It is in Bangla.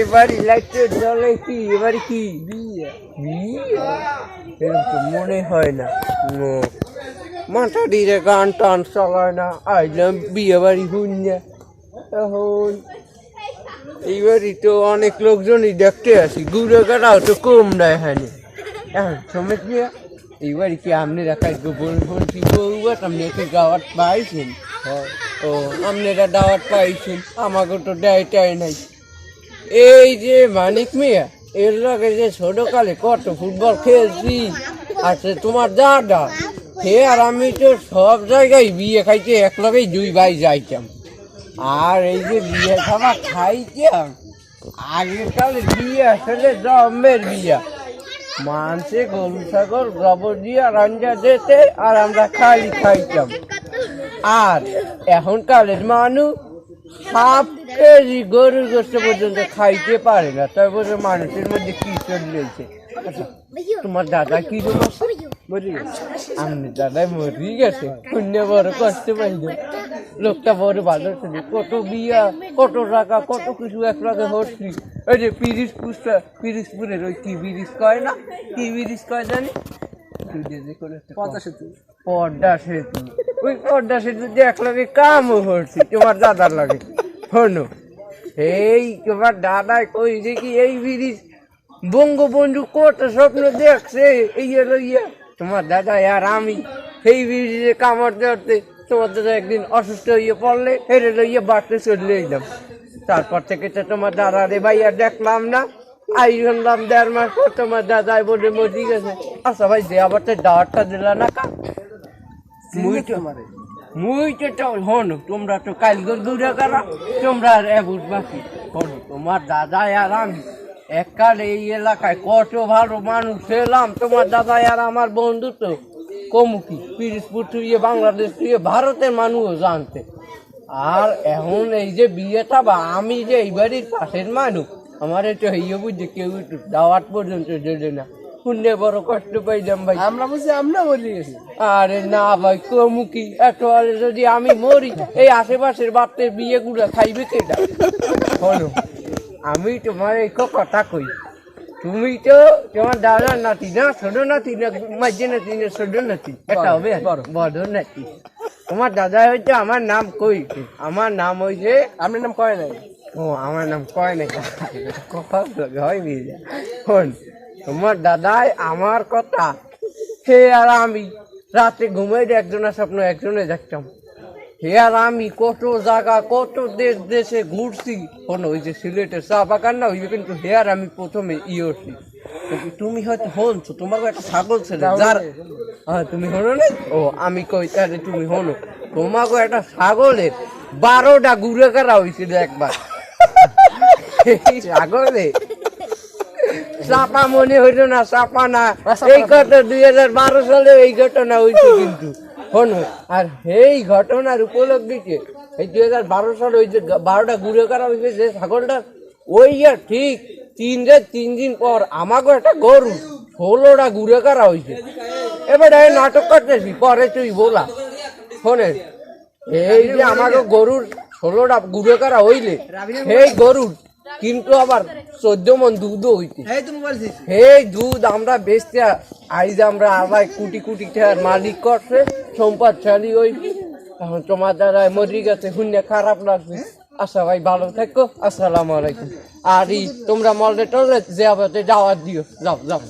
এবারে লাইটের জলে কি এবারে কি? বিয়ে এরকম মনে হয় না। মাথা দিয়ে গান টান চালায় না। আইলাম বিয়ে বাড়ি শুনছে এখন এইবারই তো অনেক লোকজনই দেখতে আসি। গুড়ো কাটাও তো কম না এখানে। এখন সময় কি? এইবারই কি আপনি রাখাই গোপন ফোন কি বউবা আপনি কি গাওয়াত পাইছেন? ও আপনারা দাওয়াত পাইছেন? আমাকে তো দেয় টাই নাই। এই যে মানিক মিয়া, এর লগে যে ছোটকালে কত ফুটবল খেলছি আচ্ছা তোমার দাদা হে আর আমি তো সব জায়গায় বিয়ে খাইতে এক লগেই দুই ভাই যাইতাম। আর এই যে বিয়ে খাবার খাইতাম আগের কালে বিয়ে আসলে জমের বিয়া। মানসে গরু ছাগল গোবর দিয়া রাঞ্জা যেতে আর আমরা খালি খাইতাম। আর এখন কালের মানুষ হাফ কেজি গরুর গোস্ত পর্যন্ত খাইতে পারে না তাই তারপরে মানুষের মধ্যে কি চলেছে আচ্ছা, তোমার দাদা কি গেছে আমনি দাদাই মরি গেছে পুণ্য বড় কষ্ট পাইল লোকটা বড় ভালো ছিল কত বিয়া কত টাকা কত কিছু এক লাখে হচ্ছি ওই যে পিরিস পুষটা পিরিসপুরের ওই কি বিরিস কয় না? কি বিরিস কয় জানি? পর্দা সেতু। ওই পর্দা সেতু যে এক লাগে কামও করছি তোমার দাদার লাগে। শোনো এই তোমার দাদাই কই যে কি এই ব্রিজ বঙ্গবন্ধু কত স্বপ্ন দেখছে, এই হলো ইয়ে। তোমার দাদা আর আমি সেই ব্রিজে কামড় ধরতে, তোমার দাদা একদিন অসুস্থ হয়ে পড়লে হেরে লইয়ে বাড়তে চলে এলাম। তারপর থেকে তো তোমার দাদা রে ভাই আর দেখলাম না। আই শুনলাম দেড় মাস পর তোমার দাদাই বলে মরি গেছে। আচ্ছা ভাই যে আবার তো দাওয়াতটা দিলা না কা? মুই তো আমারে মুই তো হন, তোমরা তো কালগর দূরে করা তোমরা আর বাকি। হন, তোমার দাদা আর আমি এককালে এই এলাকায় কত ভালো মানুষ ছিলাম, তোমার দাদা আর আমার বন্ধু তো কমুকি পিরিসপুর থেকে বাংলাদেশ থেকে ভারতের মানুষও জানতে। আর এখন এই যে বিয়েটা বা আমি যে এই বাড়ির পাশের মানুষ, আমার একটু হইয়ে বুঝছে কেউ দাওয়াত পর্যন্ত জেলে না। শুনে বড় কষ্ট পাইলাম ভাই। আমরা বুঝি আমরা মরে গেছি। আরে না ভাই কমুকি এত আরে যদি আমি মরি এই আশেপাশের বাচ্চার বিয়ে গুলো খাইবে কেটা শোনো আমি তোমার এই কথা কই। তুমি তো তোমার দাদার নাতি না ছোট নাতি না মাঝে নাতি না ছোট নাতি? এটা হবে বড়। নাতি। তোমার দাদা হইছে আমার নাম কই? আমার নাম হয়েছে আপনার নাম কয় নাই? ও আমার নাম কয় না কথা হয় তোমার দাদাই আমার কথা। সে আর আমি রাতে ঘুমাই একজনের স্বপ্ন একজনে দেখতাম। হে আর আমি কত জায়গা কত দেশ দেশে ঘুরছি। শোনো ওই যে সিলেটের চা বাগান না ওই কিন্তু হে আর আমি প্রথমে ইয়ছি তুমি হয়তো হনছো? তোমাকে একটা ছাগল ছিল যার হ্যাঁ তুমি হনো না ও আমি কই তাহলে তুমি হনো। তোমাকে একটা ছাগলের বারোটা ঘুরে করা হয়েছিল একবার। ছাগলে? চাপা মনে হইল না চাপা না এই কথা দুই হাজার বারো সালে এই ঘটনা হয়েছে কিন্তু। আর এই ঘটনার উপলক্ষে এই দুই হাজার বারো সালে ওই যে বারোটা ঘুরে করা হয়েছে যে ছাগলটা, ওই আর ঠিক তিন রে তিন দিন পর আমাকে একটা গরু, ষোলোটা ঘুরে করা হয়েছে এবার নাটক করতেছি, পরে তুই বলা। শোনে, এই যে আমাকে গরুর ষোলোটা ঘুরে করা হইলে, সেই গরুর কিন্তু আবার চোদ্দ মন দুধ হইতে। এই এই দুধ আমরা বেচতে আইজ আমরা আবার কোটি কোটি টাকার মালিক করছে সম্পদশালী ওই এখন তোমার দাদা মরি গেছে শুনে খারাপ লাগছে। আচ্ছা ভাই ভালো থাকো আসসালামু আলাইকুম। আর ই তোমরা মলে টলে যে আবার যাওয়ার দিও যাও যাও।